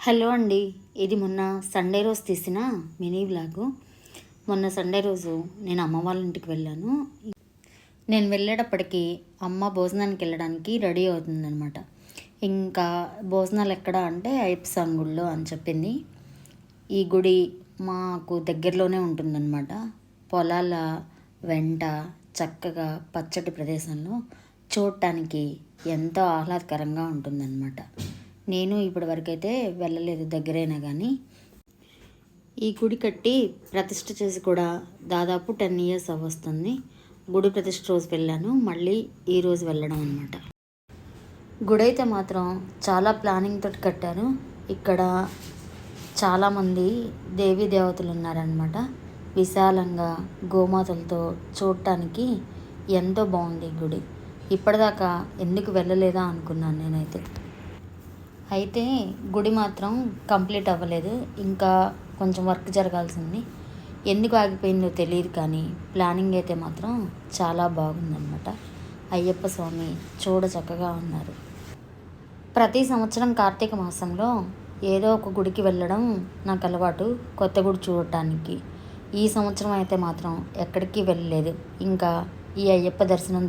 Hello అండి. ఇది మొన్న సండే రోజు తీసిన మినీ బ్లాగు మొన్న సండే రోజు నేను అమ్మ వాళ్ళ ఇంటికి వెళ్ళాను. నేను వెళ్ళేటప్పటికి అమ్మ భోజనానికి వెళ్ళడానికి రెడీ అవుతుందనమాట ఇంకా భోజనాలు ఎక్కడ అంటే అయ్యప్ప గుడిలో అని చెప్పింది. ఈ గుడి మాకు దగ్గరలోనే ఉంటుందన్నమాట. పొలాల వెంట చక్కగా పచ్చటి ప్రదేశంలో చూడటానికి ఎంతో ఆహ్లాదకరంగా ఉంటుందన్నమాట. నేను ఇప్పటి వరకైతే వెళ్ళలేదు దగ్గరైనా కానీ ఈ గుడి కట్టి ప్రతిష్ట చేసి కూడా దాదాపు టెన్ ఇయర్స్ అవ్వస్తుంది. గుడి ప్రతిష్ట రోజు వెళ్ళాను. మళ్ళీ ఈరోజు వెళ్ళడం అనమాట గుడి అయితే మాత్రం చాలా ప్లానింగ్ తోటి కట్టారు. ఇక్కడ చాలామంది దేవీ దేవతలు ఉన్నారనమాట విశాలంగా గోమాతలతో చూడటానికి ఎంతో బాగుంది గుడి. ఇప్పటిదాకా ఎందుకు వెళ్ళలేదా అనుకున్నాను నేనైతే. అయితే గుడి మాత్రం కంప్లీట్ అవ్వలేదు. ఇంకా కొంచెం వర్క్ జరగాల్సింది. ఎందుకు ఆగిపోయిందో తెలియదు కానీ ప్లానింగ్ అయితే మాత్రం చాలా బాగుందన్నమాట. అయ్యప్ప స్వామి చూడ చక్కగా ఉన్నారు. ప్రతి సంవత్సరం కార్తీక మాసంలో ఏదో ఒక గుడికి వెళ్ళడం నాకు అలవాటు కొత్త గుడి చూడటానికి. ఈ సంవత్సరం అయితే మాత్రం ఎక్కడికి వెళ్ళలేదు. ఇంకా ఈ అయ్యప్ప దర్శనం